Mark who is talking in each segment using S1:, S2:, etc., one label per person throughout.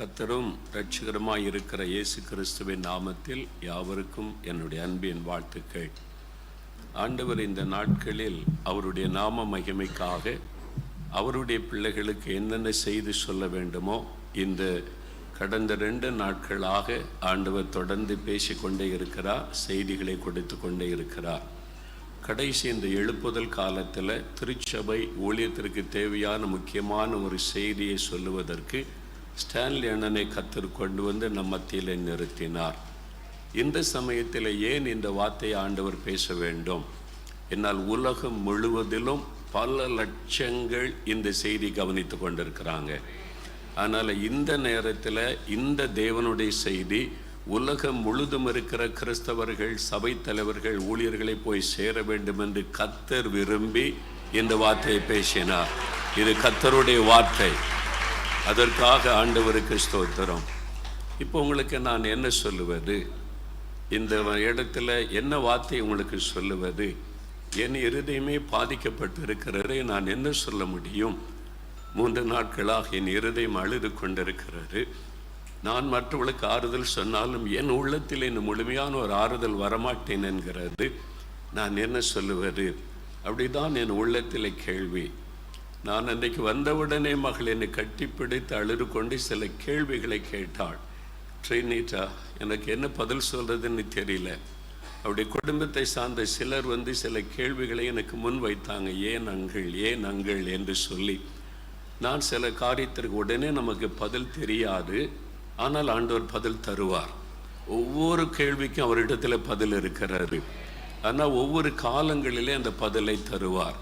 S1: கத்தரும் ரட்சிகரமாக இருக்கிற இயேசு கிறிஸ்துவின் நாமத்தில் யாவருக்கும் என்னுடைய அன்பின் வாழ்த்துக்கள். ஆண்டவர் இந்த நாட்களில் அவருடைய நாம மகிமைக்காக அவருடைய பிள்ளைகளுக்கு என்னென்ன செய்து சொல்ல வேண்டுமோ இந்த கடந்த ரெண்டு நாட்களாக ஆண்டவர் தொடர்ந்து பேசிக்கொண்டே இருக்கிறார் செய்திகளை கொடுத்து கொண்டே இருக்கிறார். கடைசி இந்த எழுப்புதல் காலத்தில் திருச்சபை ஊழியத்திற்கு தேவையான முக்கியமான ஒரு செய்தியை சொல்லுவதற்கு ஸ்டான்லி அண்ணனை கத்தர் கொண்டு வந்து நம் மத்தியில் நிறுத்தினார். இந்த சமயத்தில் ஏன் இந்த வார்த்தையை ஆண்டவர் பேச வேண்டும்? என்னால் உலகம் முழுவதிலும் பல லட்சங்கள் இந்த செய்தி கவனித்து கொண்டிருக்கிறாங்க. அதனால் இந்த நேரத்தில் இந்த தேவனுடைய செய்தி உலகம் முழுதும் இருக்கிற கிறிஸ்தவர்கள் சபை தலைவர்கள் ஊழியர்களை போய் சேர வேண்டும் என்று கத்தர் விரும்பி இந்த வார்த்தையை பேசினார். இது கத்தருடைய வார்த்தை. அதற்காக ஆண்டவருக்கு ஸ்தோத்திரம். இப்போ உங்களுக்கு நான் என்ன சொல்லுவது? இந்த இடத்துல என்ன வார்த்தை உங்களுக்கு சொல்லுவது? என் இருதயமே பாதிக்கப்பட்டு இருக்கிறது நான் என்ன சொல்ல முடியும்? மூன்று நாட்களாக என் இருதயம் அழுது கொண்டிருக்கிறது. நான் மற்றவர்களுக்கு ஆறுதல் சொன்னாலும் என் உள்ளத்தில் இந்த முழுமையான ஒரு ஆறுதல் வரமாட்டேன் என்கிறது. நான் என்ன சொல்லுவது? அப்படிதான் என் உள்ளத்தில் கேள்வி. நான் அன்றைக்கு வந்தவுடனே மகள் என்னை கட்டிப்பிடித்து அழுது கொண்டு சில கேள்விகளை கேட்டாள். ட்ரெயினிட்டா எனக்கு என்ன பதில் சொல்கிறதுன்னு தெரியல. அவருடைய குடும்பத்தை சார்ந்த சிலர் வந்து சில கேள்விகளை எனக்கு முன் வைத்தாங்க. ஏன் அங்கள் ஏன் அங்கள்? என்று சொல்லி. நான் சில காரியத்திற்கு உடனே நமக்கு பதில் தெரியாது. ஆனால் ஆண்டவர் பதில் தருவார். ஒவ்வொரு கேள்விக்கும் அவரிடத்தில் பதில் இருக்கிறாரு. ஆனால் ஒவ்வொரு காலங்களிலே அந்த பதிலை தருவார்.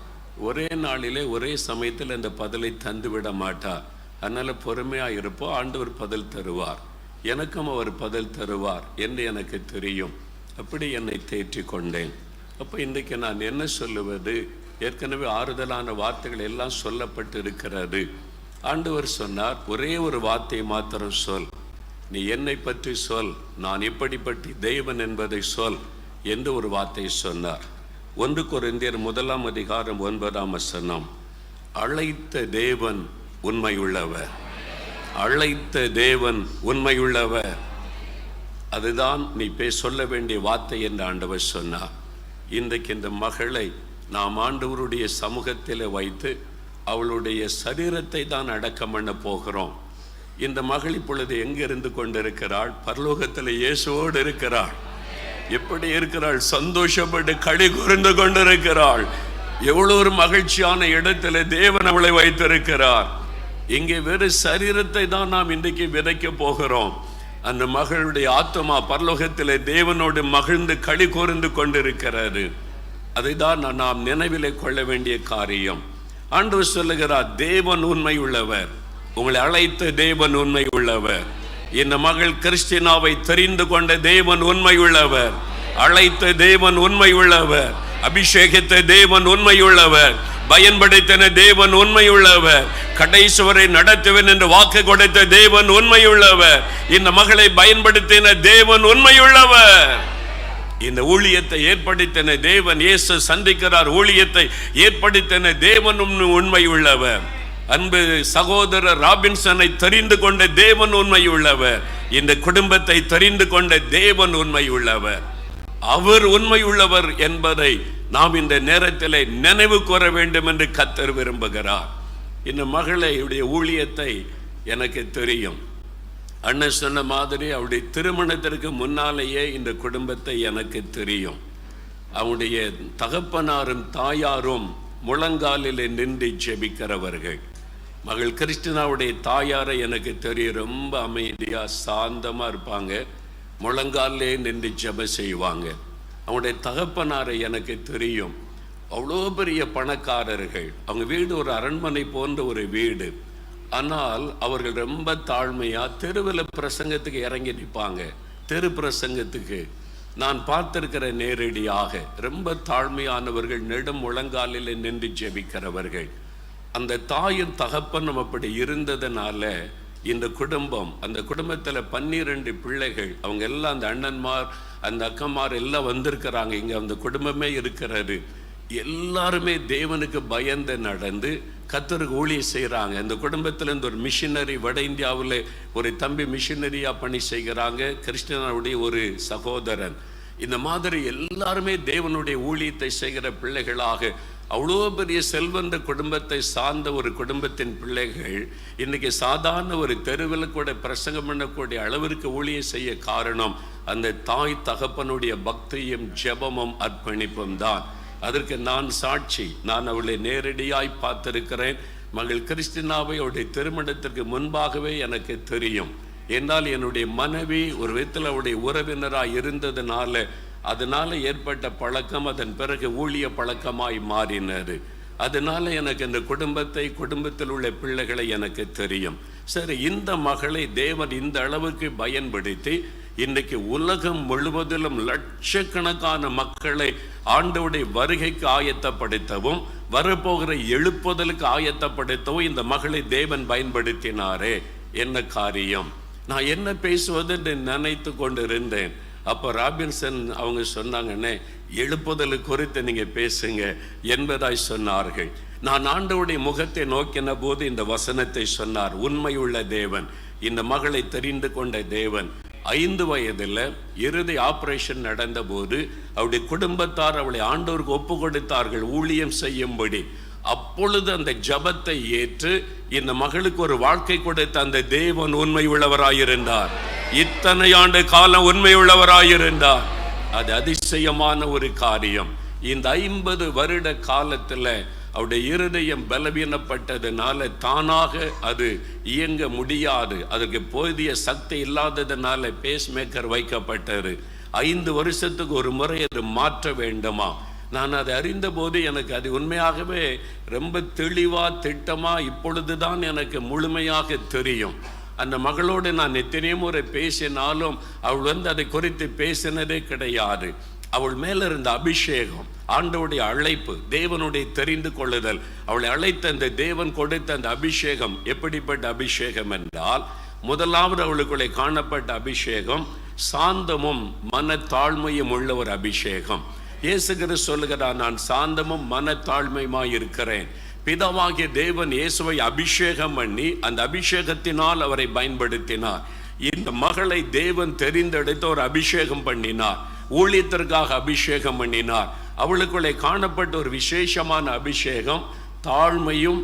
S1: ஒரே நாளிலே ஒரே சமயத்தில் அந்த பதிலை தந்து விட மாட்டார் அதனால் பொறுமையாக இருப்போம் ஆண்டவர் பதில் தருவார். எனக்கும் அவர் பதில் தருவார் என்று எனக்கு தெரியும். அப்படி என்னை தேற்றி கொண்டேன். அப்போ இன்றைக்கு நான் என்ன சொல்லுவது? ஏற்கனவே ஆறுதலான வார்த்தைகள் எல்லாம் சொல்லப்பட்டு இருக்கிறது ஆண்டவர் சொன்னார் ஒரே ஒரு வார்த்தை மாத்திரம் சொல். நீ என்னை பற்றி சொல். நான் எப்படிப்பட்ட தெய்வன் என்பதை சொல் என்று ஒரு வார்த்தை சொன்னார். ஒன்று கொரிந்தியர் முதலாம் அதிகாரம் ஒன்பதாம் வசனம். அழைத்த தேவன் உண்மையுள்ளவர். அழைத்த தேவன் உண்மையுள்ளவர். அதுதான் நீ பே சொல்ல வேண்டிய வார்த்தை என்று ஆண்டவர் சொன்னார். இன்றைக்கு இந்த மகளை நாம் ஆண்டவருடைய சமூகத்தில் வைத்து அவளுடைய சரீரத்தை தான் அடக்கம் பண்ண போகிறோம். இந்த மகள் இப்பொழுது எங்கே இருந்து கொண்டிருக்கிறாள்? பரலோகத்தில் இயேசுவோடு இருக்கிறாள். எப்படி இருக்கிறாள்? சந்தோஷப்பட்டு களி கூர்ந்து கொண்டிருக்கிறாள். எவ்வளோ ஒரு மகிழ்ச்சியான இடத்துல தேவன் அவளை வைத்திருக்கிறார். இங்கே வெறும் சரீரத்தை தான் நாம் இன்றைக்கு விதைக்க போகிறோம். அந்த மகளுடைய ஆத்மா பரலோகத்தில் தேவனோடு மகிழ்ந்து களி கூர்ந்து கொண்டிருக்கிறாரு அதை தான் நாம் நினைவிலே கொள்ள வேண்டிய காரியம். ஆண்டவர் சொல்லுகிறார் தேவன் உண்மை உள்ளவர் உங்களை அழைத்த தேவன் உண்மை உள்ளவர் இந்த மகள் கிறிஸ்டினாவை தெரிந்து கொண்ட தேவன் உண்மை உள்ளவர் அழைத்த தேவன் உண்மை உள்ளவர் அபிஷேகித்த தேவன் உண்மை உள்ளவர் பயன்படுத்தின தேவன் உண்மை உள்ளவர் கடைசுவரை நடத்துவேன் என்று வாக்கு கொடுத்த தேவன் உண்மை உள்ளவர் இந்த மகளை பயன்படுத்தின தேவன் உண்மை உள்ளவர் இந்த ஊழியத்தை ஏற்படுத்தின தேவன் இயேசு சந்திக்கிறார். ஊழியத்தை ஏற்படுத்தின தேவன் உண்மை உள்ளவர் அன்பு சகோதரர் ராபின்சனை தெரிந்து கொண்ட தேவன் உண்மை உள்ளவர் இந்த குடும்பத்தை தெரிந்து கொண்ட தேவன் உண்மை உள்ளவர் அவர் உண்மை உள்ளவர் என்பதை நாம் இந்த நேரத்தில் நினைவு கூற வேண்டும் என்று கத்தர் விரும்புகிறார். இந்த மகளுடைய ஊழியத்தை எனக்கு தெரியும். அண்ணன் சொன்ன மாதிரி அவருடைய திருமணத்திற்கு முன்னாலேயே இந்த குடும்பத்தை எனக்கு தெரியும். அவனுடைய தகப்பனாரும் தாயாரும் முழங்காலில் நின்று ஜெபிக்கிறவர்கள். மகள் கிறிஸ்டினாவுடைய தாயாரை எனக்கு தெரியும் ரொம்ப அமைதியாக சாந்தமாக இருப்பாங்க. முழங்காலே நின்று ஜப செய்வாங்க. அவனுடைய தகப்பனாரை எனக்கு தெரியும். அவ்வளோ பெரிய பணக்காரர்கள். அவங்க வீடு ஒரு அரண்மனை போன்ற ஒரு வீடு. ஆனால் அவர்கள் ரொம்ப தாழ்மையாக தெருவில் பிரசங்கத்துக்கு இறங்கி நிற்பாங்க. தெரு பிரசங்கத்துக்கு. நான் பார்த்திருக்கிற நேரடியாக ரொம்ப தாழ்மையானவர்கள் நெடும் முழங்காலில் நின்று ஜெபிக்கிறவர்கள். அந்த தாயின் தகப்பனும் அப்படி இருந்ததுனால இந்த குடும்பம் அந்த குடும்பத்தில் பன்னிரண்டு பிள்ளைகள் அவங்க எல்லாம் அந்த அண்ணன்மார் அந்த அக்கம்மார் எல்லாம் வந்திருக்கிறாங்க. இங்கே அந்த குடும்பமே இருக்கிறாரு எல்லாருமே தேவனுக்கு பயந்து நடந்து கத்தருக்கு ஊழியம் செய்கிறாங்க இந்த குடும்பத்தில் இருந்து ஒரு மிஷினரி வட இந்தியாவில் ஒரு தம்பி மிஷினரியாக பணி செய்கிறாங்க. கிருஷ்ணனுடைய ஒரு சகோதரன். இந்த மாதிரி எல்லாருமே தேவனுடைய ஊழியத்தை செய்கிற பிள்ளைகளாக அவ்வளோ பெரிய செல்வந்த குடும்பத்தை சார்ந்த ஒரு குடும்பத்தின் பிள்ளைகள் இன்றைக்கி சாதாரண ஒரு தெருவில் கூட பிரசங்கம் பண்ணக்கூடிய அளவிற்கு ஊழியம் செய்ய காரணம் அந்த தாய் தகப்பனுடைய பக்தியும் ஜெபமும் அர்ப்பணிப்பும் தான். அதற்கு நான் சாட்சி நான் அவளை நேரடியாய் பார்த்திருக்கிறேன். மகள் கிறிஸ்டினாவை அவருடைய திருமணத்திற்கு முன்பாகவே எனக்கு தெரியும். என்னால் என்னுடைய மனைவி ஒரு விதத்தில் அவருடைய உறவினராக இருந்ததுனால அதனால ஏற்பட்ட பழக்கம் அதன் பிறகு ஊழிய பழக்கமாய் மாறினது. அதனால எனக்கு இந்த குடும்பத்தை குடும்பத்தில் உள்ள பிள்ளைகளை எனக்கு தெரியும். சரி இந்த மகளை தேவன் இந்த அளவுக்கு பயன்படுத்தி இன்னைக்கு உலகம் முழுவதிலும் லட்சக்கணக்கான மக்களை ஆண்டவுடைய வருகைக்கு ஆயத்தப்படுத்தவும் வரப்போகிற எழுப்புதலுக்கு ஆயத்தப்படுத்தவும் இந்த மகளை தேவன் பயன்படுத்தினாரே. என்ன காரியம்? நான் என்ன பேசுவது என்று நினைத்து கொண்டிருந்தேன். அப்போ ராபின்சன் அவங்க சொன்னாங்கன்னே எழுப்புதல் குறித்து நீங்க பேசுங்க என்பதாய் சொன்னார்கள். நான் ஆண்டவுடைய முகத்தை நோக்கின போது இந்த வசனத்தை சொன்னார் உண்மையுள்ள தேவன் இந்த மகளை தெரிந்து கொண்ட தேவன். ஐந்து வயதில் இறுதி ஆபரேஷன் நடந்தபோது அவருடைய குடும்பத்தார் அவளை ஆண்டோருக்கு ஒப்பு கொடுத்தார்கள் ஊழியம் செய்யும்படி. அப்பொழுது அந்த ஜபத்தை ஏற்று இந்த மகளுக்கு ஒரு வாழ்க்கை கொடுத்த அந்த தேவன் உண்மை உள்ளவராயிருந்தார் இத்தனை ஆண்டு காலம் உண்மை உள்ளவராயிருந்தார் அது அதிசயமான ஒரு காரியம். இந்த ஐம்பது வருட காலத்துல அவருடைய இருதயம் பலவீனப்பட்டதுனால தானாக அது இயங்க முடியாது. அதுக்கு போதிய சக்தி இல்லாததுனால பேஸ் மேக்கர் வைக்கப்பட்டது. ஐந்து வருஷத்துக்கு ஒரு முறை அது மாற்ற வேண்டுமா? நான் அதை அறிந்தபோது எனக்கு அது உண்மையாகவே ரொம்ப தெளிவா திட்டமா இப்பொழுதுதான் எனக்கு முழுமையாக தெரியும். அந்த மகளோடு நான் எத்தனையோ முறை பேசினாலும் அவள் வந்து அதை குறித்து பேசினதே கிடையாது. அவள் மேல இருந்த அபிஷேகம் ஆண்டவுடைய அழைப்பு தேவனுடைய தெரிந்து கொள்ளுதல் அவளை அழைத்த அந்த தேவன் கொடுத்த அந்த அபிஷேகம் எப்படிப்பட்ட அபிஷேகம் என்றால் முதலாவது அவளுக்குள்ளே காணப்பட்ட அபிஷேகம் சாந்தமும் மனத்தாழ்மையும் உள்ள ஒரு அபிஷேகம். இயேசுகிற சொல்லுகிறார் நான் சாந்தமும் மனத்தாழ்மையுமாய் இருக்கிறேன் பிதாவாகிய தேவன் இயேசுவை அபிஷேகம் பண்ணி அந்த அபிஷேகத்தினால் அவரை பயன்படுத்தினார். இந்த மகளை தேவன் தெரிந்தெடுத்து ஒரு அபிஷேகம் பண்ணினார். ஊழியத்திற்காக அபிஷேகம் பண்ணினார். அவளுக்குள்ளே காணப்பட்ட ஒரு விசேஷமான அபிஷேகம் தாழ்மையும்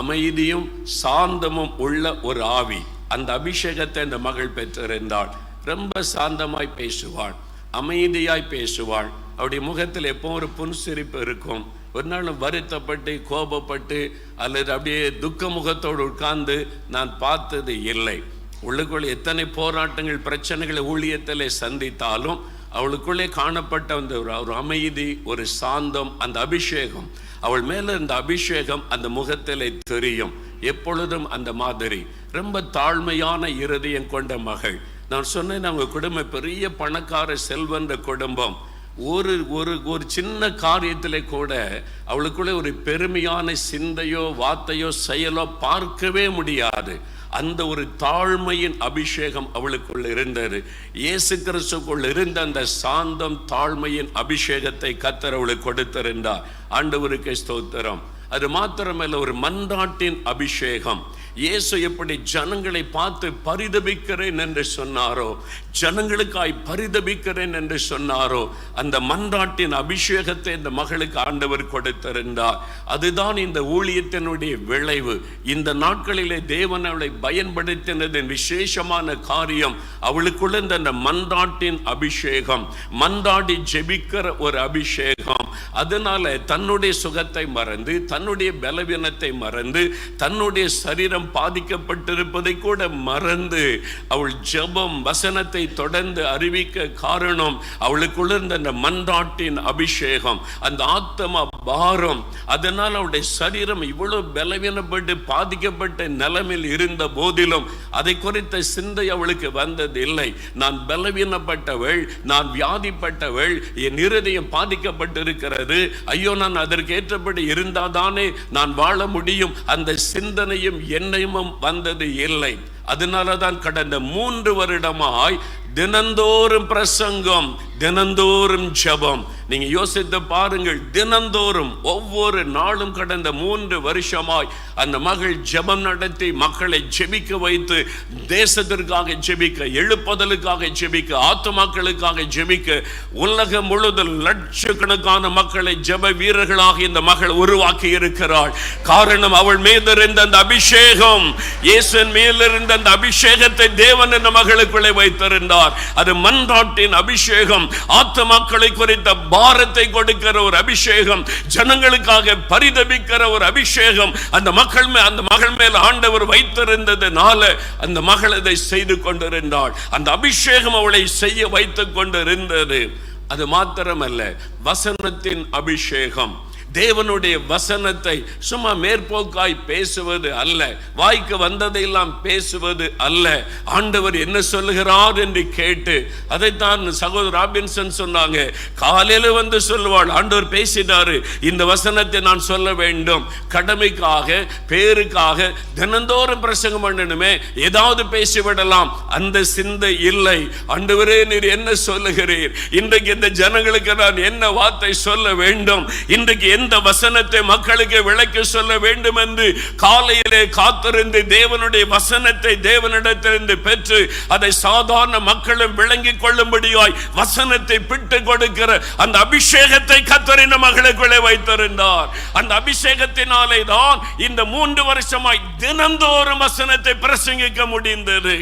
S1: அமைதியும் சாந்தமும் உள்ள ஒரு ஆவி. அந்த அபிஷேகத்தை இந்த மகள் பெற்றிருந்தாள். ரொம்ப சாந்தமாய் பேசுவாள் அமைதியாய் பேசுவாள். அவருடைய முகத்தில் எப்போ ஒரு புன்சிரிப்பு இருக்கும். ஒரு நாள் வருத்தப்பட்டு கோபப்பட்டு அல்லது அப்படியே துக்க முகத்தோடு உட்கார்ந்து நான் பார்த்தது இல்லை. உள்ளுக்குள் எத்தனை போராட்டங்கள் பிரச்சனைகளை ஊழியத்தில் சந்தித்தாலும் அவளுக்குள்ளே காணப்பட்ட அந்த ஒரு ஒரு அமைதி ஒரு சாந்தம் அந்த அபிஷேகம். அவள் மேல இந்த அபிஷேகம் அந்த முகத்திலே தெரியும். எப்பொழுதும் அந்த மாதிரி. ரொம்ப தாழ்மையான இருதயம் கொண்ட மகள். நான் சொன்னேன் அவங்க குடும்பம் பெரிய பணக்கார செல்வந்த குடும்பம். ஒரு ஒரு ஒரு சின்ன காரியத்தில் கூட அவளுக்குள்ளே ஒரு பெருமையான சிந்தையோ வார்த்தையோ செயலோ பார்க்கவே முடியாது. அந்த ஒரு தாழ்மையின் அபிஷேகம் அவளுக்குள் இருந்தது. இயேசு கிறிஸ்துக்குள் இருந்த அந்த சாந்தம் தாழ்மையின் அபிஷேகத்தை கத்தர் அவளுக்கு கொடுத்திருந்தார். ஆண்டவருக்கு ஸ்தோத்திரம். அது மாத்திரமல்ல ஒரு மன்றாட்டின் அபிஷேகம். இயேசு எப்படி ஜனங்களை பார்த்து பரிதபிக்கிறேன் என்று சொன்னாரோ ஜனங்களுக்காய் பரிதபிக்கிறேன் என்று சொன்னாரோ அந்த மன்றாட்டின் அபிஷேகத்தை இந்த மகளுக்கு ஆண்டவர் கொடுத்திருந்தார். அதுதான் இந்த ஊழியத்தினுடைய விளைவு. இந்த நாட்களிலே தேவன் அவளை பயன்படுத்தினதின் விசேஷமான காரியம் அவளுக்குள்ள இந்த மன்றாட்டின் அபிஷேகம். மன்றாடி ஜெபிக்கிற ஒரு அபிஷேகம். அதனால தன்னுடைய சுகத்தை மறந்து தன்னுடைய பலவீனத்தை மறந்து தன்னுடைய சரீரம் பாதிக்கப்பட்டிருப்பதை கூட மறந்து அவள் ஜெபம் வசனத்தை தொடர்ந்து அறிவிக்க காரணம் அவளுக்குள்ள இருந்த அந்த மன்றாட்டின் அபிஷேகம் அந்த ஆத்ம பாரம். அதனால் அவளுடைய சரீரம் இவ்வளவு பலவீனப்பட்டு பாதிக்கப்பட்ட நிலைமையில் இருந்த போதிலும் அதை குறித்த சிந்தை அவளுக்கு வந்தது இல்லை நான் பலவீனப்பட்டவள் நான் வியாதிப்பட்டவள் என் இருதயம் பாதிக்கப்பட்டிருக்கிறது. ஐயோ நான் அதற்கேற்றபடி இருந்தாதானே நான் வாழ முடியும். அந்த சிந்தனையும் எண்ணமும் வந்தது இல்லை. அதனால தான் கடந்த மூன்று வருடமாய் தினந்தோறும் பிரசங்கம் தினந்தோறும் ஜெபம். நீங்க யோசித்து பாருங்கள் தினந்தோறும் ஒவ்வொரு நாளும் கடந்த மூன்று வருஷமாய் அந்த மகள் ஜெபம் நடத்தி மக்களை ஜெபிக்க வைத்து தேசத்திற்காக ஜெபிக்க எழுப்புதலுக்காக ஜெபிக்க ஆத்மாக்களுக்காக ஜெபிக்க உலகம் முழுவதும் லட்சக்கணக்கான மக்களை ஜெப வீரர்களாக இந்த மகள் உருவாக்கி இருக்கிறாள். காரணம் அவள் மீது இருந்த அந்த அபிஷேகம். இயேசுவின் மேலிருந்த அந்த அபிஷேகத்தை தேவன் இந்த மகளுக்குள்ளே வைத்திருந்தார். அது மன்றாட்டின் அபிஷேகம். ஆத்துமாக்களை குறித்த பாரத்தை கொடுக்கிற ஒரு அபிஷேகம் ஜனங்களுக்காக பரிதபிக்கிற ஒரு அபிஷேகம். அந்த மக்கள் மே அந்த மகள் மேல் ஆண்டவர் வைத்திருந்ததுனால அந்த மகள் அதை செய்து கொண்டிருந்தாள். அந்த அபிஷேகம் அவளை செய்ய வைத்துக் கொண்டிருந்தது. அது மாத்திரமல்ல வசனத்தின் அபிஷேகம். தேவனுடைய வசனத்தை சும்மா மேற்போக்காய் பேசுவது அல்ல. வாய்க்கு வந்ததையெல்லாம் பேசுவது அல்ல. ஆண்டவர் என்ன சொல்லுகிறார் என்று கேட்டு அதைத்தான் சகோதரர் ராபின்சன் சொன்னாங்க. காலையில வந்து சொல்லுவாள் ஆண்டவர் பேசினாரு இந்த வசனத்தை நான் சொல்ல வேண்டும். கடமைக்காக பேருக்காக தினந்தோறும் பிரசங்கம் பண்ணணுமே ஏதாவது பேசிவிடலாம். அந்த சிந்தை இல்லை. ஆண்டவரே நீர் என்ன சொல்லுகிறீர்? இன்றைக்கு இந்த ஜனங்களுக்கு நான் என்ன வார்த்தை சொல்ல வேண்டும்? இன்றைக்கு என்ன இந்த வசனத்தை மக்களுக்கு விளக்கி சொல்ல வேண்டும் என்று காலையிலே காத்திருந்து தேவனுடைய வசனத்தை தேவனிடத்திலிருந்து பெற்று அதை சாதாரண மக்களும் விளங்கிக் கொள்ளும்படியாய் வசனத்தை பிட்டு கொடுக்கிற அந்த அபிஷேகத்தை கத்தரின மகளுக்குள்ளே வைத்திருந்தார். அந்த அபிஷேகத்தினாலே தான் இந்த மூன்று வருஷமாய் தினந்தோறும் வசனத்தை பிரசங்கிக்க முடிந்தது.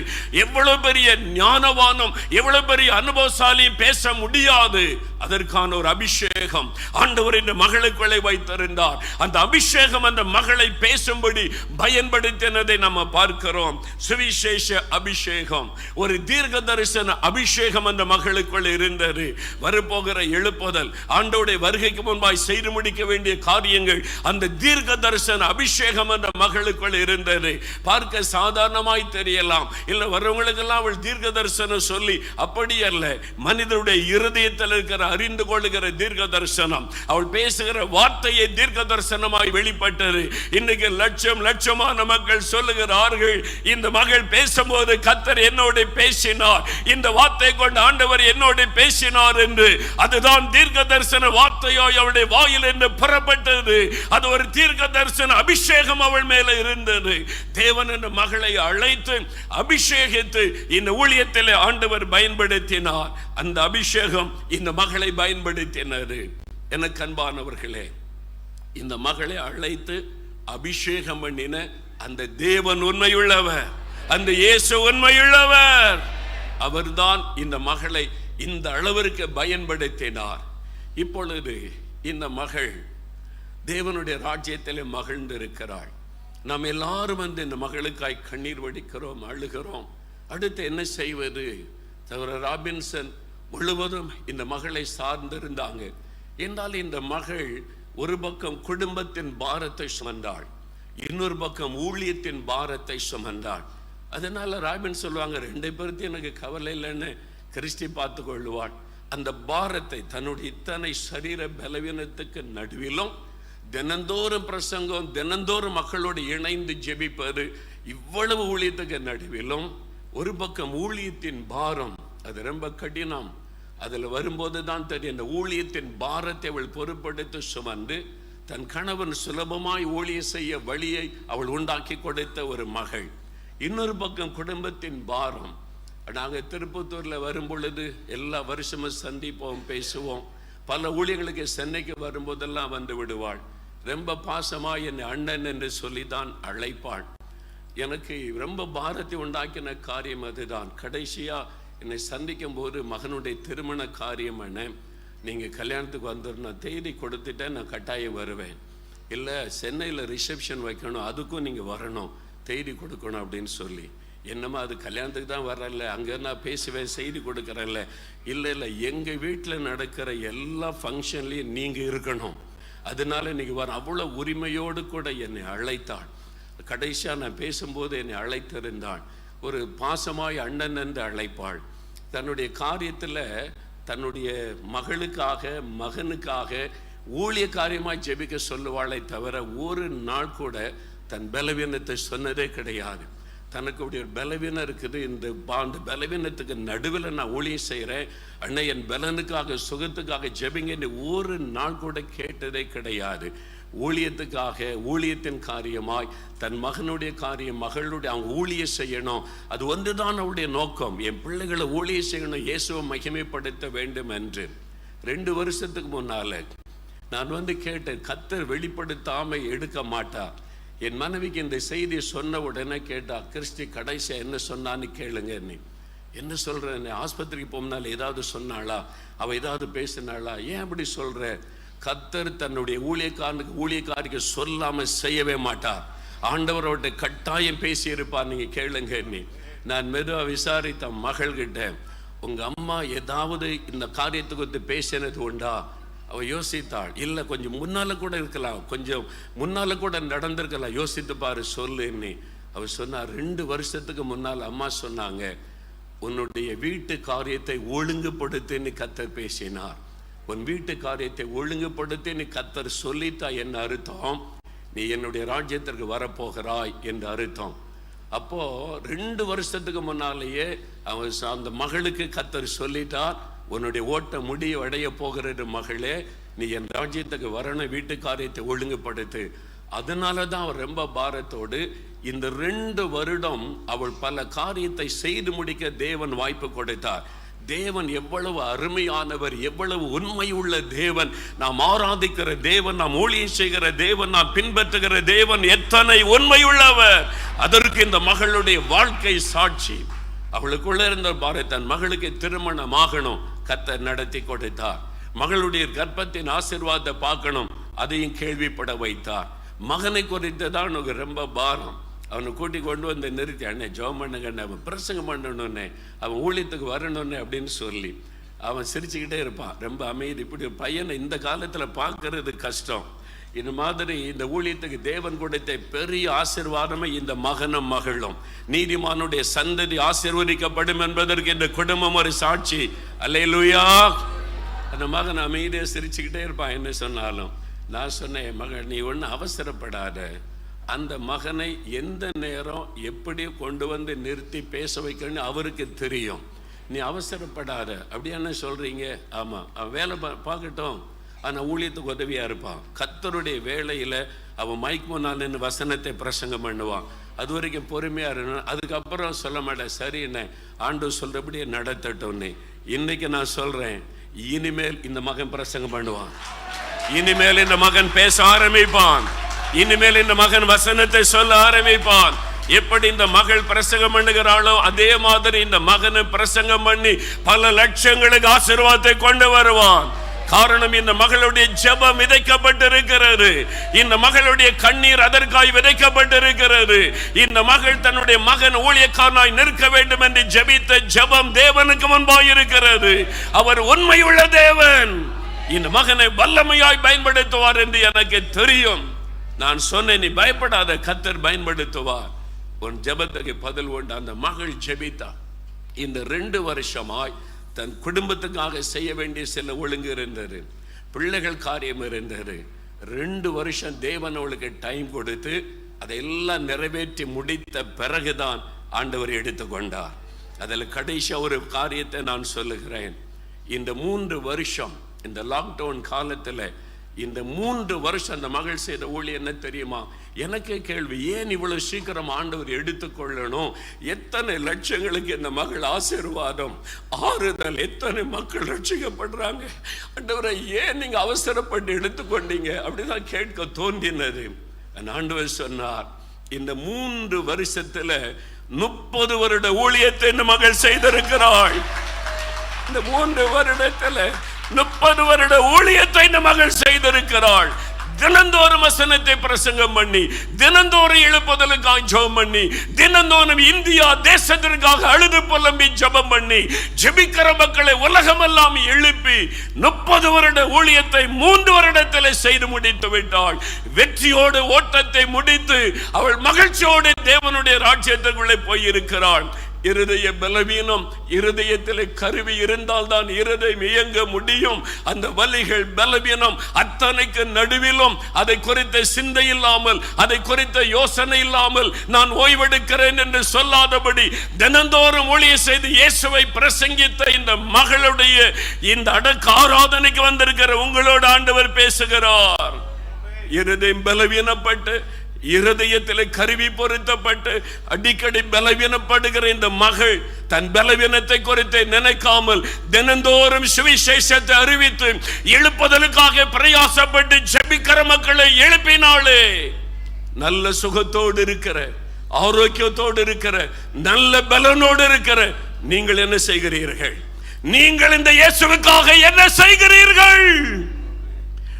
S1: எவ்வளவு பெரிய ஞானவானும் எவ்வளவு பெரிய அனுபவசாலியும் பேச முடியாது. அதற்கான ஒரு அபிஷேகம். ஆண்டவர் இந்த மகளுக்கு மகளுக்குள்ளே வைத்திருந்தார். அந்த அபிஷேகம் அந்த மகளை பேசும்படி பயன்படுத்தினதை நம்ம பார்க்கிறோம். சுவிசேஷ அபிஷேகம். ஒரு தீர்க்க தரிசன அபிஷேகம் அந்த மகளுக்குள் இருந்தது. வரப்போகிற எழுப்புதல் ஆண்டோடைய வருகைக்கு முன்பாய் செய்து முடிக்க வேண்டிய காரியங்கள் அந்த தீர்க்க தரிசன அபிஷேகம் அந்த மகளுக்குள் இருந்தது. பார்க்க சாதாரணமாய் தெரியலாம். இல்ல வரவங்களுக்கெல்லாம் அவள் தீர்க்க தரிசனம் சொல்லி அப்படி அல்ல. மனிதனுடைய இருதயத்தில் இருக்கிற அறிந்து கொள்ளுகிற தீர்க்க தரிசனம் அவள் பேசுகிற வார்த்தையை தீர்க்க தரிசனமாய் வெளிப்பட்டது. இன்னைக்கு லட்சம் லட்சமான மக்கள் சொல்லுகிறார்கள். இந்த மகள் பேசும்போது கத்தர் என்னோட பேசினார். இந்த வார்த்தை கொண்டு ஆண்டவர் என்னோட பேசினார் என்று. அதுதான் தீர்க்க தரிசன வார்த்தையோ அவளுடைய வாயில் என்று புறப்பட்டது. அது ஒரு தீர்க்க தரிசன அபிஷேகம் அவள் மேல இருந்தது. தேவன் என்ற மகளை அழைத்து அபிஷேகித்து இந்த ஊழியத்தில் ஆண்டவர் பயன்படுத்தினார். அந்த அபிஷேகம் இந்த மகளை பயன்படுத்தினது. எனக்கு அன்பானவர்களே இந்த மகளை அழைத்து அபிஷேகம் பண்ணின அந்த தேவன் உண்மையுள்ளவர் அந்த இயேசு உண்மையுள்ளவர். அவர்தான் இந்த மகளை இந்த அளவிற்கு பயன்படுத்தினார். இப்பொழுது இந்த மகள் தேவனுடைய ராஜ்யத்தில் மகிழ்ந்திருக்கிறாள். நாம் எல்லாரும் வந்து இந்த மகளுக்காய் கண்ணீர் வடிக்கிறோம் அழுகிறோம். அடுத்து என்ன செய்வது? தவிர ராபின்சன் முழுவதும் இந்த மகளை சார்ந்திருந்தாங்க. என்றால் இந்த மகள் ஒரு பக்கம் குடும்பத்தின் பாரத்தை சுமந்தாள் இன்னொரு பக்கம் ஊழியத்தின் பாரத்தை சுமந்தாள். அதனால ராபின் சொல்லுவாங்க ரெண்டை பேருத்தையும் எனக்கு கவலை இல்லைன்னு கிறிஸ்டி பார்த்து கொள்ளுவாள். அந்த பாரத்தை தன்னுடைய இத்தனை சரீர பலவீனத்துக்கு நடுவிலும் தினந்தோறும் பிரசங்கம் தினந்தோறும் மக்களோடு இணைந்து ஜெபிப்பது இவ்வளவு ஊழியத்துக்கு நடுவிலும் ஒரு பக்கம் ஊழியத்தின் பாரம் அது ரொம்ப கடினம். அதில் வரும்போது தான் தெரியும் இந்த ஊழியத்தின் பாரத்தை அவள் பொறுப்படுத்தி சுமந்து தன் கணவன் சுலபமாய் ஊழியம் செய்ய வழியை அவள் உண்டாக்கி கொடுத்த ஒரு மகள். இன்னொரு பக்கம் குடும்பத்தின் பாரம். நாங்கள் திருப்பத்தூரில் வரும் பொழுது எல்லா வருஷமும் சந்திப்போம் பேசுவோம். பல ஊழியர்களுக்கு சென்னைக்கு வரும்போதெல்லாம் வந்து விடுவாள். ரொம்ப பாசமாக என் அண்ணன் என்று சொல்லி தான் அழைப்பாள். எனக்கு ரொம்ப பாரத்தை உண்டாக்கின காரியம் அதுதான். கடைசியாக என்னை சந்திக்கும் போது மகனுடைய திருமண காரியம் என்ன? நீங்கள் கல்யாணத்துக்கு வந்துடணும் தேதி கொடுத்துட்டேன் நான் கட்டாயம் வருவேன். இல்லை சென்னையில் ரிசப்ஷன் வைக்கணும் அதுக்கும் நீங்கள் வரணும் தேதி கொடுக்கணும் அப்படின்னு சொல்லி. என்னம்மா அது கல்யாணத்துக்கு தான் வரல அங்கே நான் பேசுவேன் செய்தி கொடுக்குறேன்ல இல்லை இல்லை எங்கள் வீட்டில் நடக்கிற எல்லா ஃபங்க்ஷன்லேயும் நீங்கள் இருக்கணும். அதனால நீங்கள் வர அவ்வளோ உரிமையோடு கூட என்னை அழைத்தாள். கடைசியாக நான் பேசும்போது என்னை அழைத்திருந்தாள். ஒரு பாசமாய் அண்ணன் என்று அழைப்பாள். தன்னுடைய காரியத்தில் தன்னுடைய மகளுக்காக மகனுக்காக ஊழிய காரியமாய் ஜெபிக்க சொல்லுவாளை தவிர ஒரு நாள் கூட தன் பலவீனத்தை சொன்னதே கிடையாது. தனக்கு அப்படி ஒரு பலவீனம் இருக்குது இந்த பா- அந்த பலவீனத்துக்கு நடுவில் நான் ஊழியம் செய்கிறேன் அண்ணன் என் பலனுக்காக சுகத்துக்காக ஜெபிங்கன்னு ஒரு நாள் கூட கேட்டதே கிடையாது. ஊழியத்துக்காக ஊழியத்தின் காரியமாய் தன் மகனுடைய காரியம் மகளுடைய அவங்க ஊழியம் செய்யணும். அது ஒன்றுதான் அவளுடைய நோக்கம். என் பிள்ளைகளை ஊழியம் செய்யணும் இயேசுவை மகிமைப்படுத்த வேண்டும் என்று. ரெண்டு வருஷத்துக்கு முன்னால நான் வந்து கேட்டேன் கத்தர் வெளிப்படுத்தாமல் எடுக்க மாட்டா? என் மனைவிக்கு இந்த செய்தி சொன்ன உடனே கேட்டா கிறிஸ்டி கடைசியாக என்ன சொன்னான்னு கேளுங்க நீ என்ன சொல்ற? நீ ஆஸ்பத்திரிக்கு போனால ஏதாவது சொன்னாளா? அவள் ஏதாவது பேசினாளா? ஏன் அப்படி சொல்ற? கத்தர் தன்னுடைய ஊழியக்காரனுக்கு ஊழியக்காரிக்கு சொல்லாமல் செய்யவே மாட்டார். ஆண்டவரோட கட்டாயம் பேசி இருப்பார் கேளுங்க நீ நான் மெதுவாக விசாரித்த மகள்கிட்ட உங்கள் அம்மா ஏதாவது இந்த காரியத்தை குறித்து பேசினது உண்டா? அவள் யோசித்தாள். இல்லை கொஞ்சம் முன்னால் கூட இருக்கலாம். கொஞ்சம் முன்னால் கூட நடந்திருக்கலாம். யோசித்து பாரு சொல்லுன்னு அவள் சொன்னா ரெண்டு வருஷத்துக்கு முன்னால் அம்மா சொன்னாங்க உன்னுடைய வீட்டு காரியத்தை ஒழுங்குபடுத்தின்னு கத்தர் பேசினார். உன் வீட்டு காரியத்தை ஒழுங்குபடுத்தின்னு கத்தர் சொல்லித்தா என்ன அர்த்தம். நீ என்னுடைய ராஜ்யத்திற்கு வரப்போகிறாய் என்று அர்த்தம். அப்போ ரெண்டு வருஷத்துக்கு முன்னாலேயே அவன் அந்த மகளுக்கு கத்தர் சொல்லிட்டார் உன்னுடைய ஓட்ட முடிய அடைய போகிற மகளே நீ என் ராஜ்யத்துக்கு வரணும் வீட்டு காரியத்தை ஒழுங்குபடுத்து. அதனால தான் அவள் ரொம்ப பாரத்தோடு இந்த ரெண்டு வருடம் அவள் பல காரியத்தை செய்து முடிக்க தேவன் வாய்ப்பு கொடுத்தார். தேவன் எவ்வளவு அருமையானவர் எவ்வளவு உண்மை உள்ள தேவன். நாம் ஆராதிக்கிற தேவன் நாம் ஊழியம் செய்கிற தேவன் நாம் பின்பற்றுகிற தேவன் எத்தனை உண்மை உள்ளவர் அதற்கு இந்த மகளுடைய வாழ்க்கை சாட்சி. அவளுக்குள்ள இருந்த பாரு தன் மகளுக்கு திருமணம் ஆகணும் கத்தர் நடத்தி கொடுத்தார். மகளுடைய கர்ப்பத்தின் ஆசிர்வாதத்தை பார்க்கணும். அதையும் கேள்விப்பட வைத்தார். மகனை குறித்து தான் உனக்கு ரொம்ப பாரம். அவனை கூட்டி கொண்டு வந்து நிறுத்தி அண்ணே ஜோம் பண்ணுங்கண்ணே அவன் பிரசங்கம் பண்ணணுன்னே அவன் ஊழியத்துக்கு வரணுன்னே அப்படின்னு சொல்லி அவன் சிரிச்சுக்கிட்டே இருப்பான். ரொம்ப அமைதி. இப்படி ஒரு பையனை இந்த காலத்தில் பார்க்கறது கஷ்டம். இந்த மாதிரி இந்த ஊழியத்துக்கு தேவன் கொடுத்த பெரிய ஆசீர்வாதமே இந்த மகனும் மகளும். நீதிமானுடைய சந்ததி ஆசீர்வதிக்கப்படும் என்பதற்கு இந்த குடும்பம் ஒரு சாட்சி. அல்லேலூயா. அந்த மகன் அமைதியாக சிரிச்சுக்கிட்டே இருப்பான். என்ன சொன்னாலும் நான் சொன்னேன் மகள் நீ ஒன்றும் அவசரப்படாத. அந்த மகனை எந்த நேரம் எப்படி கொண்டு வந்து நிறுத்தி பேச வைக்கணும்னு அவருக்கு தெரியும். நீ அவசரப்படாத. அப்படியா என்ன சொல்றீங்க? ஆமா. அவன் வேலை பா- பார்க்கட்டும். ஆனால் ஊழியத்துக்கு உதவியா இருப்பான். கத்தருடைய வேலையில அவன் மைக் முன்னால் நின்று வசனத்தை பிரசங்கம் பண்ணுவான். அது வரைக்கும் பொறுமையா இருக்கணும் அதுக்கப்புறம் சொல்ல மாட்டேன். சரி என்ன? ஆண்டு சொல்கிறபடியே நடத்தட்டும்னு இன்னைக்கு நான் சொல்றேன். இனிமேல் இந்த மகன் பிரசங்கம் பண்ணுவான். இனிமேல் இந்த மகன் பேச ஆரம்பிப்பான். இனிமேல் இந்த மகன் வசனத்தை சொல்ல ஆரம்பிப்பான். எப்படி இந்த மகள் பிரசங்கம் பண்ணுகிறாளோ அதே மாதிரி இந்த மகனை பிரசங்கம் பண்ணி பல லட்சங்களுக்கு ஆசீர்வாதத்தை கொண்டு வருவான். காரணம் இந்த மகளுடைய ஜெபம் விதைக்கப்பட்டிருக்கிறது. இந்த மகளுடைய கண்ணீர் அதற்காய் விதைக்கப்பட்டிருக்கிறது. இந்த மகள் தன்னுடைய மகன் ஊழியக்காரனாய் நிற்க வேண்டும் என்று ஜெபித்த ஜெபம் தேவனுக்கு முன்பாய் இருக்கிறது. அவர் உண்மையுள்ள தேவன். இந்த மகனை வல்லமையாய் பயன்படுத்துவார் என்று எனக்கு தெரியும். நான் சொன்னேன் நீ பயப்படாத கத்தர் பயன்படுத்துவார். உன் ஜபத்துக்கு பதில் உண்டு. அந்த மகள் ஜெபித்தா. இந்த ரெண்டு வருஷமாய் தன் குடும்பத்துக்காக செய்ய வேண்டிய சில ஒழுங்கு இருந்தது. பிள்ளைகள் காரியம் இருந்தது. ரெண்டு வருஷம் தேவன் அவளுக்கு டைம் கொடுத்து அதையெல்லாம் நிறைவேற்றி முடித்த பிறகுதான் ஆண்டவர் எடுத்துக்கொண்டார். அதில் கடைசி ஒரு காரியத்தை நான் சொல்லுகிறேன். இந்த மூன்று வருஷம் இந்த லாக்டவுன் காலத்தில் இந்த மூன்று வருஷம் அந்த மகள் செய்த ஊழியம் என்ன தெரியுமா? எனக்கே கேள்வி ஏன் இவ்வளவு சீக்கிரம் ஆண்டவர் எடுத்துக்கொள்ளணும் எத்தனை லட்சங்களுக்கு இந்த மகள் ஆசீர்வாதம்? ஆறுதல் எத்தனை மக்கள் ரட்சிக்கப்படுறாங்க? ஆண்டவரை ஏன் நீங்க அவசரப்பட்டு எடுத்துக்கொண்டீங்க அப்படிதான் கேட்க தோன்றினது. ஆண்டவர் சொன்னார் இந்த மூன்று வருஷத்துல முப்பது வருட ஊழியத்தை இந்த மகள் செய்திருக்கிறாள். இந்த மூன்று வருடத்துல முப்பது வருட ஊழியத்தை இந்த மகள் செய்திருக்கிறாள். தினந்தோறும் வசனத்தை பிரசங்கம் பண்ணி தினந்தோறும் எழுப்புதலுக்காக ஜெபம் பண்ணி தினந்தோறும் இந்தியா தேசத்திற்காக அழுது புலம்பி ஜெபம் பண்ணி ஜெபிக்கிற மக்களை உலகமெல்லாம் எழுப்பி முப்பது வருட ஊழியத்தை மூன்று வருடத்தில் செய்து முடித்து விட்டாள். வெற்றியோடு ஓட்டத்தை முடித்து அவள் மகிழ்ச்சியோடு தேவனுடைய ராஜ்யத்திற்குள்ளே போயிருக்கிறாள். இருதய பலவீனம் இருதயத்தில் கருவி இருந்தால் தான் இருதயம் இயங்க முடியும். அந்த வலிகள் பலவீனம் அத்தனைக்கு நடுவிலும் அதை குறித்த சிந்தை இல்லாமல் அதை குறித்த யோசனை இல்லாமல் நான் ஓய்வெடுக்கிறேன் என்று சொல்லாதபடி தினந்தோறும் ஒளிய செய்து இயேசுவை பிரசங்கித்த இந்த மகளுடைய இந்த அடக்க ஆராதனைக்கு வந்திருக்கிற உங்களோட ஆண்டவர் பேசுகிறார். இருதயம் பலவீனப்பட்டு இருதயத்தில் கருவி பொருத்தப்பட்டு அடிக்கடி பலவீனப்படுகிற இந்த மகள் தன் பலவீனத்தை குறித்து நினைக்காமல் தினந்தோறும் சுவிசேஷத்தை அறிவித்து எழுப்பதற்காக பிரயாசப்பட்டு ஜபிக்கிற மக்களை எழுப்பினாளே. நல்ல சுகத்தோடு இருக்கிற ஆரோக்கியத்தோடு இருக்கிற நல்ல பலனோடு இருக்கிற நீங்கள் என்ன செய்கிறீர்கள்? நீங்கள் இந்த இயேசுவுக்காக என்ன செய்கிறீர்கள்?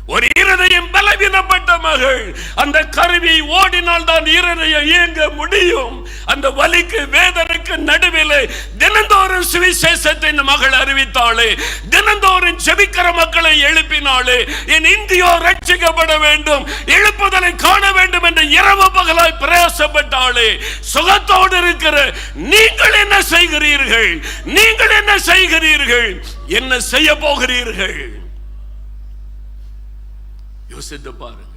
S1: ஒரு இருதயம் பலவீனப்பட்ட மகள். அந்த கருவி ஓடினால் தான் இருதயம் இயங்க முடியும். அந்த வலிக்கு வேதனைக்கு நடுவிலே தினந்தோறும் சுவிசேஷத்தை இந்த மகள் அறிவித்தாளே. தினந்தோறும் செபிக்கிற மக்களை எழுப்பினாளே. என் இந்தியோ ரட்சிக்கப்பட வேண்டும். எழுப்புதலை காண வேண்டும் என்று இரவு பகலாய் பிரயாசப்பட்டாளே. சுகத்தோடு இருக்கிற நீங்கள் என்ன செய்கிறீர்கள்? நீங்கள் என்ன செய்கிறீர்கள்? என்ன செய்ய போகிறீர்கள்? யோசித்து பாருங்க.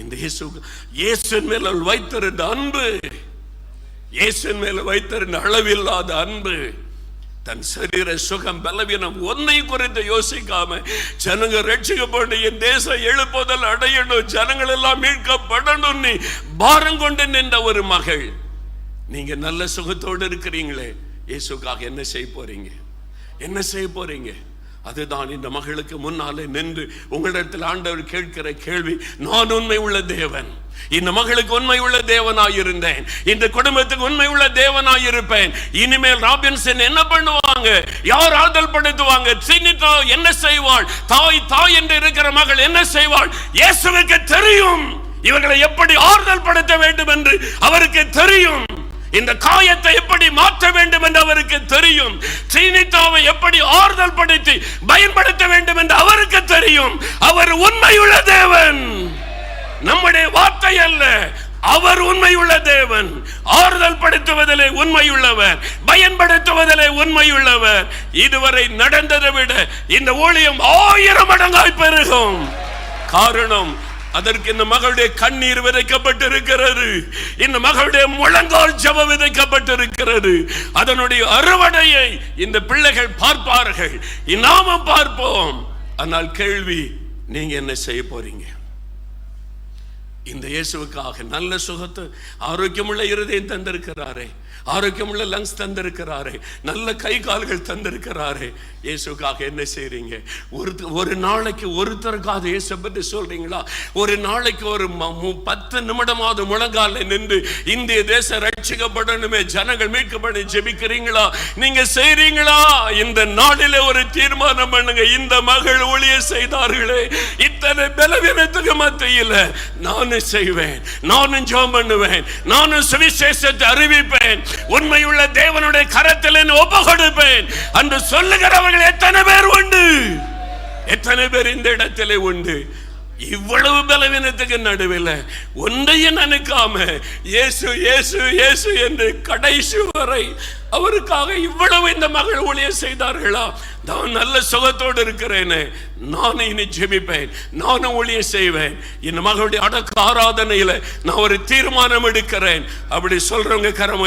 S1: இந்த இயேசு இயேசுவின் மேல் வைத்திருந்த அன்பு இயேசுவின் மேல வைத்திருந்த அளவில்லாத அன்பு தன் சரீர சுகம் பலவீனம் ஒன்னை குறித்து யோசிக்காம ஜனங்க ரட்சிக்கப்பட்டு என் தேசம் எழுப்புதல் அடையணும் ஜனங்கள் எல்லாம் மீட்கப்படணும் நீ பாரம் கொண்டு நின்ற ஒரு மகள். நீங்க நல்ல சுகத்தோடு இருக்கிறீங்களே இயேசுக்காக என்ன செய்ய போறீங்க? என்ன செய்ய போறீங்க? அதுதான் இந்த மகளுக்கு முன்னாலே நின்று உங்களிடத்தில் ஆண்டவர் கேட்கிற கேள்வி நான் உண்மை உள்ள தேவன். இந்த மகளுக்கு உண்மை உள்ள தேவனாய் இருந்தேன். இந்த குடும்பத்துக்கு உண்மை உள்ள தேவனாய் இருப்பேன். இனிமேல் ராபின்சன் என்ன பண்ணுவாங்க? யார் ஆதல் படுத்துவாங்க? சின்னிதா என்ன செய்வாள்? தாய் தாய் என்று இருக்கிற மகள் என்ன செய்வாள்? இயேசுவுக்கு தெரியும். இவர்களை எப்படி ஆறுதல் படுத்த வேண்டும் என்று அவருக்கு தெரியும். இந்த காயத்தை எப்படி மாற்ற வேண்டும் என்று அவருக்கு தெரியும். சீனித்தாவை எப்படி ஆறுதல் படுத்தி பயன்படுத்த வேண்டும் என்று அவருக்கு தெரியும். அவர் உண்மையுள்ள தேவன். நம்முடைய வார்த்தை அல்ல. அவர் உண்மையுள்ள தேவன். ஆறுதல் படுத்துவதிலே உண்மையுள்ளவர். பயன்படுத்துவதிலே உண்மையுள்ளவர். இதுவரை நடந்ததை விட இந்த ஊழியம் ஆயிரம் மடங்காய் பெருகும். காரணம் அதற்கு இந்த மகளுடைய கண்ணீர் விதைக்கப்பட்டிருக்கிறது. இந்த மகளுடைய முழங்கால் ஜப விதைக்கப்பட்டிருக்கிறது. அதனுடைய அறுவடையை இந்த பிள்ளைகள் பார்ப்பார்கள். நாம பார்ப்போம். ஆனால் கேள்வி நீங்க என்ன செய்ய போறீங்க? இந்த இயேசுவுக்காக நல்ல சுகத்தை ஆரோக்கியமுள்ள இருதயம் தந்திருக்கிறாரே. ஆரோக்கியமுள்ள லங்ஸ் தந்திருக்கிறாரே. நல்ல கை கால்கள் தந்திருக்கிறாரே. இயேசுக்காக என்ன செய்றீங்க? ஒரு ஒரு நாளைக்கு ஒருத்தருக்காக இயேசு பற்றி சொல்றீங்களா? ஒரு நாளைக்கு ஒரு பத்து நிமிடமாவது முழங்கால நின்று இந்திய தேசம் ரட்சிக்கப்படணுமே ஜனங்கள் மீட்கப்பட ஜெபிக்கிறீங்களா? நீங்க செய்றீங்களா? இந்த நாளிலே ஒரு தீர்மானம் பண்ணுங்க. இந்த மகள் ஒளிய செய்தார்களே. இத்தனை பலவீனத்துக்கு மத்தியில் நானும் செய்வேன். நானும் ஜோம் பண்ணுவேன். நானும் சுவிசேஷத்தை அறிவிப்பேன். உண்மையுள்ள தேவனுடைய கரத்தில் ஒப்பு கொடுப்பேன் என்று சொல்லுகிறவர்கள் எத்தனை பேர் உண்டு? எத்தனை பேர் இந்த இடத்திலே உண்டு? இவ்வளவு பலவீனத்துக்கு நடுவில் ஒன்றையும் நினைக்காம இயேசு இயேசு இயேசு என்று கடைசி வரை அவருக்காக இவ்வளவு இந்த மகள் ஊழியம் செய்தார்களா? நான் நல்ல சுகத்தோடு இருக்கிறேனே. நானும் இனி ஜெபிப்பேன். நானும் ஊழியம் செய்வேன். இந்த மகளுடைய அடக்க ஆராதனையில நான் ஒரு தீர்மானம் எடுக்கிறேன். அப்படி சொல்றவங்க கரம்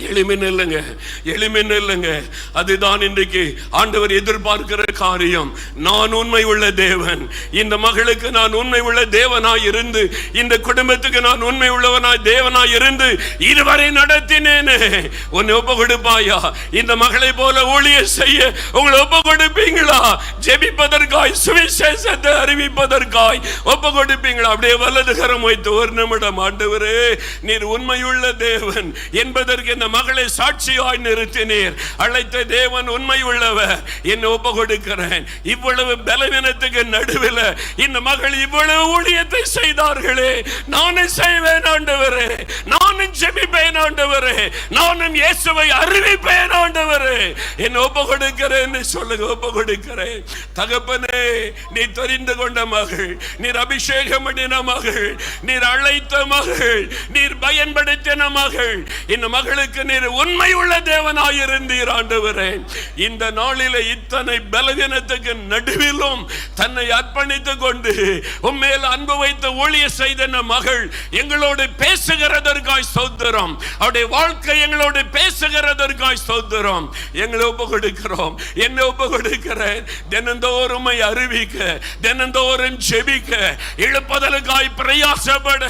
S1: வைத்தங்க இல்லைங்க எளிமை இல்லைங்க. அதுதான் இன்றைக்கு ஆண்டவர் எதிர்பார்க்கிற காரியம். நான் உண்மை உள்ள தேவன். இந்த மகளுக்கு நான் உண்மை உள்ள தேவனாய் இருந்து இந்த குடும்பத்துக்கு நான் உண்மை உள்ளவனாய் தேவனாய் இருந்து இதுவரை நடத்தினேனே. உன்னை ஒப்பு கொடுப்பாயா இந்த மகளை போல ஊழிய செய்ய உங்களை ஒப்பு கொடுப்பீங்களா ஜெபிப்பதற்காய் சுவிசேஷத்தை அறிவிப்பதற்காய் ஒப்பு கொடுப்பீங்களா அப்படியே வலதுகரம் வைத்து ஒரு நிமிடம் ஆண்டவரே நீர் உண்மையுள்ள தேவன். என்பதற்கு இந்த மகளை சாட்சியாய் நிறுத்தினீர். அழைத்த தேவன் உண்மை உள்ளவர். என்னை ஒப்பு கொடுக்கிறேன் இவ்வளவு பலவீனத்துக்கு நடுவில் இந்த மகள் இவ்வளவு ஊழியத்தை செய்தார்களே. நானும் செய்வேன் ஆண்டவரே. நானும் ஜெபிப்பேன் ஆண்டவரே. நானும் இயேசுவை அறிவிப்பேன் ஆண்டவரே. என்னை ஒப்பு கொடுக்கிறேன் சொல்லுங்க ஒப்பு கொடுக்கிறேன் தகப்பனே நீ தெரிந்து கொண்ட மகள். நீர் அபிஷேகம் பண்ணின மகள். நீர் அழைத்த மகள். நீர் பயன்படுத்தின மகள். இந்த மகளுக்கு எங்களுக்கு நீர் உண்மை உள்ள தேவனாய் இருந்தீர் ஆண்டவரே. இந்த நாளில இத்தனை பலவீனத்துக்கு நடுவிலும் தன்னை அர்ப்பணித்துக் கொண்டு உண்மையில் அன்பு வைத்து ஊழிய செய்த மகள் எங்களோடு பேசுகிறதற்காய் சௌத்திரம் அவருடைய வாழ்க்கை எங்களோடு பேசுகிறதற்காய் சௌத்திரம் எங்களை ஒப்பு கொடுக்கிறோம் என்னை ஒப்பு கொடுக்கிறேன் தினந்தோறும் அறிவிக்க தினந்தோறும் செபிக்க எழுப்பதற்காய் பிரயாசப்பட.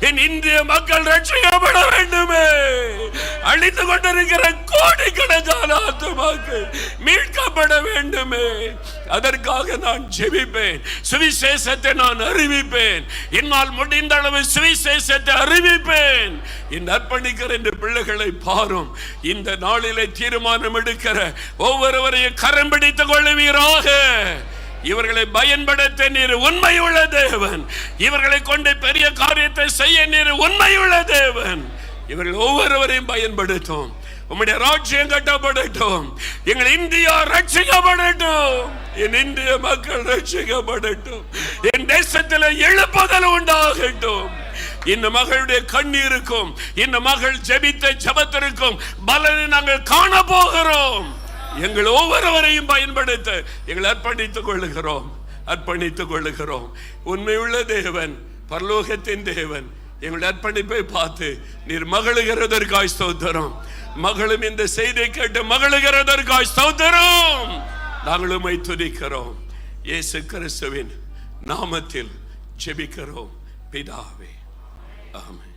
S1: என் இந்திய மக்கள் ரட்சிக்கப்பட வேண்டுமே. அழிந்து கொண்டிருக்கிற கோடிக்கணக்கான ஆத்துமாக்கள் மீட்கப்பட வேண்டுமே. அதற்காக நான் ஜெபிப்பேன். சுவிசேஷத்தை நான் அறிவிப்பேன். என்னால் முடிந்த அளவு சுவிசேஷத்தை அறிவிப்பேன். இந்த அர்ப்பணிக்கிற இந்த பிள்ளைகளை பாரும். இந்த நாளிலே தீர்மானம் எடுக்கிற ஒவ்வொருவரையும் கரம் பிடித்துக் கொள்ளுவீராக. இவர்களை பயன்படுத்த நீர் உண்மையுள்ள தேவன். இவர்களை கொண்டு பெரிய காரியத்தை செய்ய நீர் உண்மையுள்ள தேவன். இவர்கள் ஒவ்வொருவரையும் பயன்படுத்தும். உம்முடைய ராஜ்யம் கட்டப்படட்டும். எங்கள் இந்தியா ரட்சிக்கப்படட்டும். என் இந்திய மக்கள் ரட்சிக்கப்படட்டும். என் தேசத்தில் எழுப்புதல் உண்டாகட்டும். இந்த மகளுடைய கண்ணீருக்கும் இந்த மகள் ஜெபித்த ஜபத்திற்கும் பலனை நாங்கள் காண போகிறோம் எங்கள் ஒவ்வொருவரையும் பயன்படுத்த எங்களை அர்ப்பணித்துக் கொள்ளுகிறோம். அர்ப்பணித்துக் கொள்ளுகிறோம். உண்மையுள்ள தேவன் பரலோகத்தின் தேவன் எங்களுடைய அர்ப்பணிப்பை பார்த்து நீர் மகளுகிறதற்காய் ஸ்தோத்திரம். மகளும் இந்த செய்தியை கேட்டு மகளுகிறதற்காய் ஸ்தோத்திரம். நாங்களும் துதிக்கிறோம். இயேசு கிறிஸ்துவின் நாமத்தில் ஜெபிக்கிறோம். பிதாவே. ஆமே